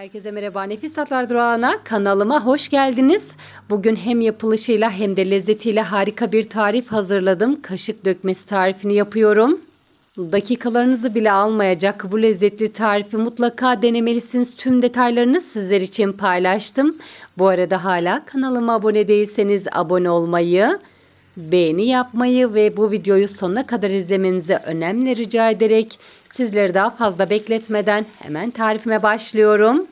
Herkese merhaba Nefis Tatlar Durağı'na kanalıma hoş geldiniz. Bugün hem yapılışıyla hem de lezzetiyle harika bir tarif hazırladım. Kaşık dökmesi tarifini yapıyorum. Dakikalarınızı bile almayacak bu lezzetli tarifi mutlaka denemelisiniz. Tüm detaylarını sizler için paylaştım. Bu arada hala kanalıma abone değilseniz abone olmayı, beğeni yapmayı ve bu videoyu sonuna kadar izlemenizi önemli rica ederek sizleri daha fazla bekletmeden hemen tarifime başlıyorum.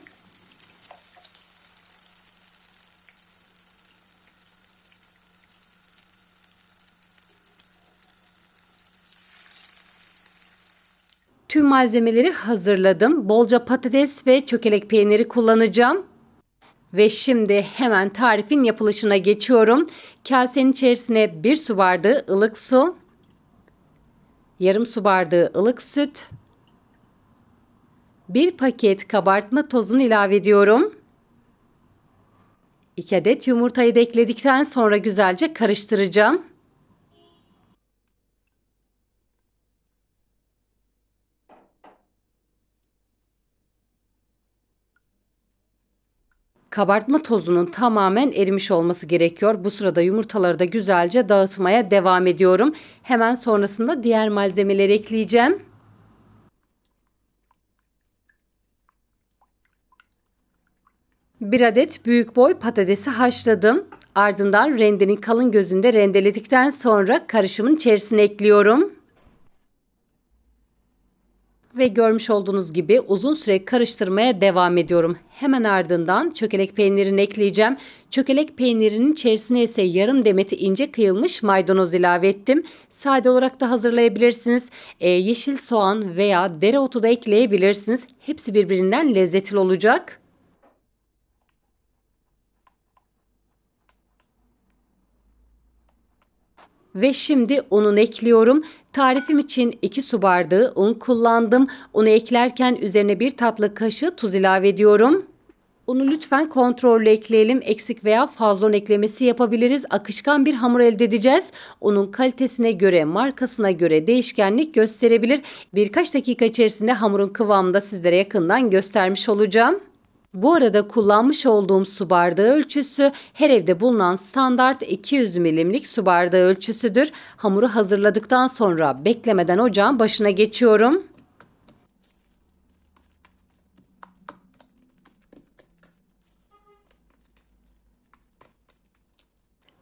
Tüm malzemeleri hazırladım. Bolca patates ve çökelek peyniri kullanacağım. Ve şimdi hemen tarifin yapılışına geçiyorum. Kasenin içerisine 1 su bardağı ılık su, yarım su bardağı ılık süt, 1 paket kabartma tozunu ilave ediyorum. 2 adet yumurtayı da ekledikten sonra güzelce karıştıracağım. Kabartma tozunun tamamen erimiş olması gerekiyor. Bu sırada yumurtaları da güzelce dağıtmaya devam ediyorum. Hemen sonrasında diğer malzemeleri ekleyeceğim. Bir adet büyük boy patatesi haşladım. Ardından rendenin kalın gözünde rendeledikten sonra karışımın içerisine ekliyorum. Ve görmüş olduğunuz gibi uzun süre karıştırmaya devam ediyorum. Hemen ardından çökelek peynirini ekleyeceğim. Çökelek peynirinin içerisine ise yarım demeti ince kıyılmış maydanoz ilave ettim. Sade olarak da hazırlayabilirsiniz. Ee, yeşil soğan veya dereotu da ekleyebilirsiniz. Hepsi birbirinden lezzetli olacak. Ve şimdi ununu ekliyorum. Tarifim için 2 su bardağı un kullandım. Unu eklerken üzerine bir tatlı kaşığı tuz ilave ediyorum. Unu lütfen kontrollü ekleyelim. Eksik veya fazla un eklemesi yapabiliriz. Akışkan bir hamur elde edeceğiz. Unun kalitesine göre, markasına göre değişkenlik gösterebilir. Birkaç dakika içerisinde hamurun kıvamını da sizlere yakından göstermiş olacağım. Bu arada kullanmış olduğum su bardağı ölçüsü her evde bulunan standart 200 milimlik su bardağı ölçüsüdür. Hamuru hazırladıktan sonra beklemeden ocağın başına geçiyorum.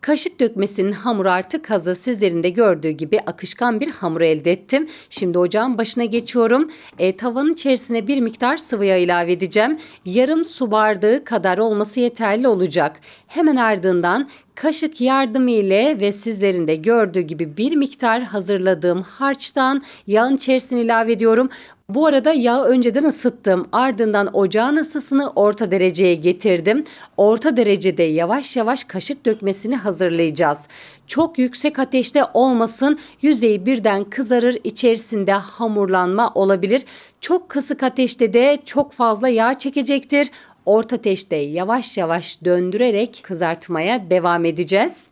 Kaşık dökmesinin hamuru artık hazır. Sizlerin de gördüğü gibi akışkan bir hamur elde ettim. Şimdi ocağın başına geçiyorum. E, tavanın içerisine bir miktar sıvı yağ ilave edeceğim. Yarım su bardağı kadar olması yeterli olacak. Hemen ardından kaşık yardımı ile ve sizlerin de gördüğü gibi bir miktar hazırladığım harçtan yağın içerisine ilave ediyorum. Bu arada yağı önceden ısıttım. Ardından ocağın ısısını orta dereceye getirdim. Orta derecede yavaş yavaş kaşık dökmesini hazırlayacağız. Çok yüksek ateşte olmasın. Yüzeyi birden kızarır. içerisinde hamurlanma olabilir. Çok kısık ateşte de çok fazla yağ çekecektir. Orta ateşte yavaş yavaş döndürerek kızartmaya devam edeceğiz.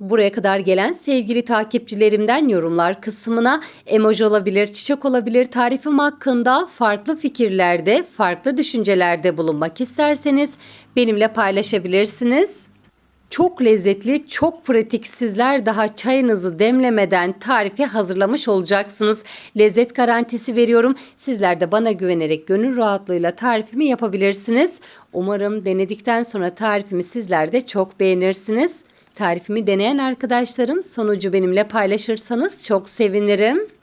Buraya kadar gelen sevgili takipçilerimden yorumlar kısmına emoji olabilir, çiçek olabilir, tarifim hakkında farklı fikirlerde, farklı düşüncelerde bulunmak isterseniz benimle paylaşabilirsiniz. Çok lezzetli, çok pratik. Sizler daha çayınızı demlemeden tarifi hazırlamış olacaksınız. Lezzet garantisi veriyorum. Sizler de bana güvenerek gönül rahatlığıyla tarifimi yapabilirsiniz. Umarım denedikten sonra tarifimi sizler de çok beğenirsiniz. Tarifimi deneyen arkadaşlarım sonucu benimle paylaşırsanız çok sevinirim.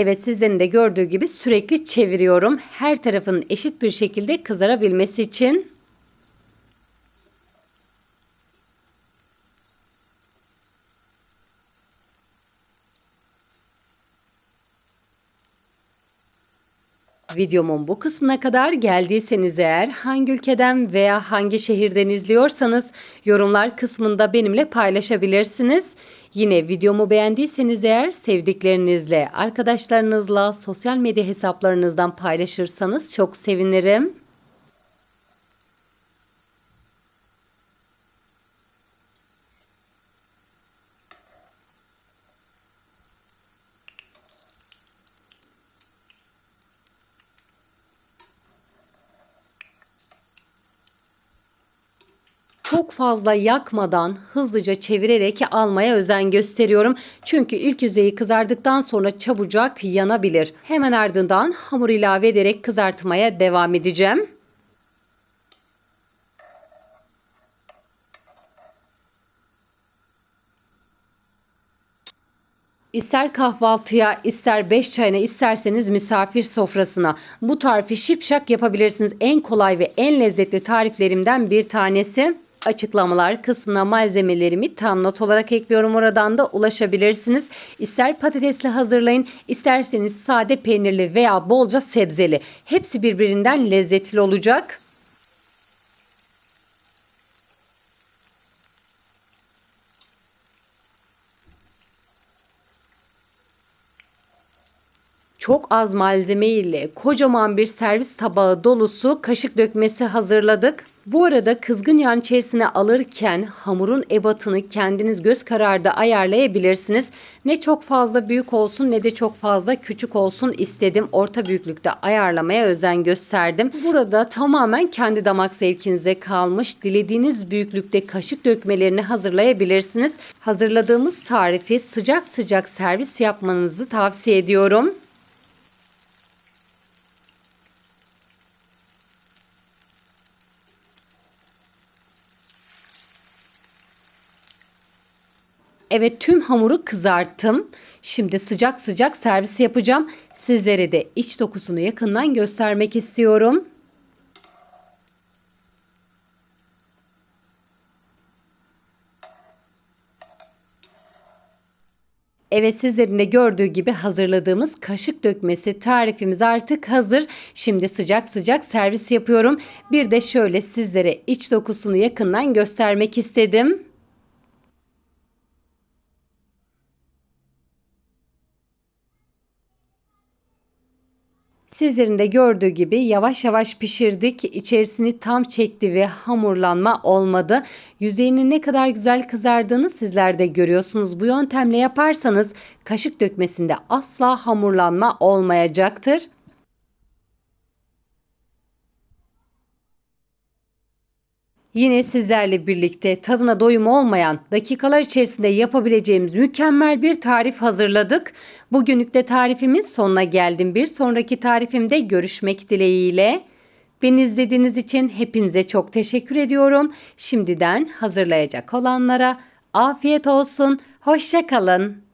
Evet sizlerin de gördüğü gibi sürekli çeviriyorum. Her tarafın eşit bir şekilde kızarabilmesi için. Videomun bu kısmına kadar geldiyseniz eğer hangi ülkeden veya hangi şehirden izliyorsanız yorumlar kısmında benimle paylaşabilirsiniz. Yine videomu beğendiyseniz eğer sevdiklerinizle, arkadaşlarınızla, sosyal medya hesaplarınızdan paylaşırsanız çok sevinirim. Çok fazla yakmadan hızlıca çevirerek almaya özen gösteriyorum. Çünkü ilk yüzeyi kızardıktan sonra çabucak yanabilir. Hemen ardından hamur ilave ederek kızartmaya devam edeceğim. İster kahvaltıya, ister beş çayına, isterseniz misafir sofrasına bu tarifi şipşak yapabilirsiniz. En kolay ve en lezzetli tariflerimden bir tanesi. Açıklamalar kısmına malzemelerimi tam not olarak ekliyorum. Oradan da ulaşabilirsiniz. İster patatesli hazırlayın, isterseniz sade peynirli veya bolca sebzeli. Hepsi birbirinden lezzetli olacak. Çok az malzeme ile kocaman bir servis tabağı dolusu kaşık dökmesi hazırladık. Bu arada kızgın yağın içerisine alırken hamurun ebatını kendiniz göz kararda ayarlayabilirsiniz. Ne çok fazla büyük olsun ne de çok fazla küçük olsun istedim. Orta büyüklükte ayarlamaya özen gösterdim. Burada tamamen kendi damak zevkinize kalmış. Dilediğiniz büyüklükte kaşık dökmelerini hazırlayabilirsiniz. Hazırladığımız tarifi sıcak sıcak servis yapmanızı tavsiye ediyorum. Evet tüm hamuru kızarttım. Şimdi sıcak sıcak servis yapacağım. Sizlere de iç dokusunu yakından göstermek istiyorum. Evet sizlerin de gördüğü gibi hazırladığımız kaşık dökmesi tarifimiz artık hazır. Şimdi sıcak sıcak servis yapıyorum. Bir de şöyle sizlere iç dokusunu yakından göstermek istedim. Sizlerin de gördüğü gibi yavaş yavaş pişirdik. İçerisini tam çekti ve hamurlanma olmadı. Yüzeyinin ne kadar güzel kızardığını sizler de görüyorsunuz. Bu yöntemle yaparsanız kaşık dökmesinde asla hamurlanma olmayacaktır. Yine sizlerle birlikte tadına doyum olmayan dakikalar içerisinde yapabileceğimiz mükemmel bir tarif hazırladık. Bugünlük de tarifimin sonuna geldim. Bir sonraki tarifimde görüşmek dileğiyle. Beni izlediğiniz için hepinize çok teşekkür ediyorum. Şimdiden hazırlayacak olanlara afiyet olsun. Hoşçakalın.